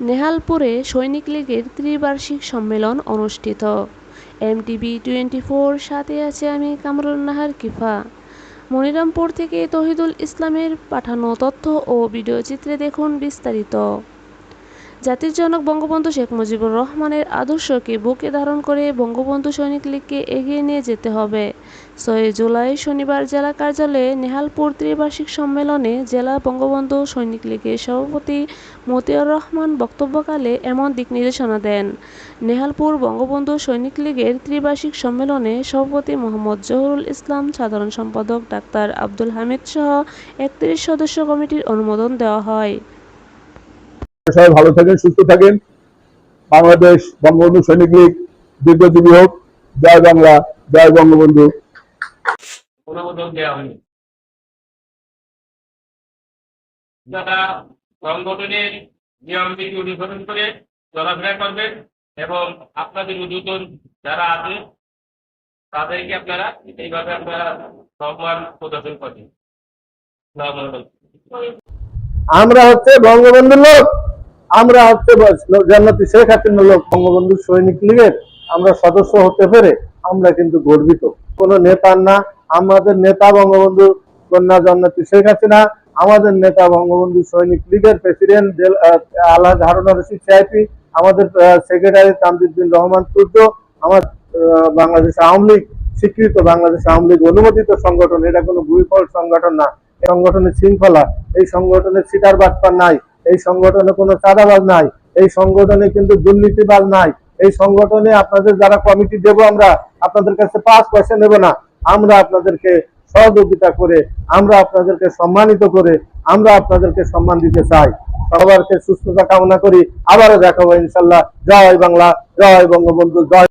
নেহালপুরে সৈনিক লীগের ত্রিবার্ষিক সম্মেলন অনুষ্ঠিত। এমটিভি টোয়েন্টি ফোর সাথে আছে আমি কামরুল নাহার কিফা। মনিরামপুর থেকে তহিদুল ইসলামের পাঠানো তথ্য ও ভিডিওচিত্রে দেখুন বিস্তারিত। জাতির জনক বঙ্গবন্ধু শেখ মুজিবুর রহমানের আদর্শকে বুকে ধারণ করে বঙ্গবন্ধু সৈনিক লীগকে এগিয়ে নিয়ে যেতে হবে। ছয় জুলাই শনিবার জেলা কার্যালয়ে নেহালপুর ত্রিবার্ষিক সম্মেলনে জেলা বঙ্গবন্ধু সৈনিক লীগের সভাপতি মতিউর রহমান বক্তব্যকালে এমন দিক নির্দেশনা দেন। নেহালপুর বঙ্গবন্ধু সৈনিক লীগের ত্রিবার্ষিক সম্মেলনে সভাপতি মোহাম্মদ জহুরুল ইসলাম, সাধারণ সম্পাদক ডাক্তার আব্দুল হামিদ সহ একত্রিশ সদস্য কমিটির অনুমোদন দেওয়া হয়। সবাই ভালো থাকেন সুস্থ থাকেন। বাংলাদেশ বঙ্গবন্ধু সৈনিক লীগ দীর্ঘজীবী হোক। জয় বাংলা জয় বঙ্গবন্ধু। যারা সংগঠনের অনুসরণ করে চলাফেরা করবেন এবং আপনাদের উদ্বোধন যারা আছে তাদেরকে আপনারা এইভাবে আপনারা সম্মান প্রদর্শন করবেন আমরা হচ্ছে বঙ্গবন্ধুর লোক। আমরা হচ্ছে জান্নাতি শেখ হাসিনার লোক বঙ্গবন্ধু সৈনিক লীগের আমরা সদস্য হতে পেরে আমরা কিন্তু গর্বিত। কোন নেতার না, আমাদের নেতা বঙ্গবন্ধু কন্যা জান্নাতি শেখ হাসিনা, আমাদের নেতা বঙ্গবন্ধু সৈনিক লীগের প্রেসিডেন্ট আল্লাহ হারুন রশিদ সাহেবী আমাদের সেক্রেটারি তামজুদ্দিন রহমান সূর্য আমার বাংলাদেশ আওয়ামী লীগ, স্বীকৃত বাংলাদেশ আওয়ামী লীগ অনুমোদিত সংগঠন। এটা কোনো ভূমিফল সংগঠন না। সংগঠনের শৃঙ্খলা, এই সংগঠনের সিটার বাটপার নাই। এই সংগঠনে কোনো চাঁদাবাজ নাই, এই সংগঠনে কিন্তু দুর্নীতিবাজ নাই, এই সংগঠনে আপনাদের যারা কমিটি দেব আমরা, আপনাদের কাছে পাঁচ পয়সা নেব না, আমরা আপনাদেরকে সহযোগিতা করে, আমরা আপনাদেরকে সম্মানিত করে, আমরা আপনাদেরকে সম্মান দিতে চাই। সবারকে সুস্থতা কামনা করি, আবারও দেখাবো ইনশাল্লাহ। জয় বাংলা, জয় বঙ্গবন্ধু, জয়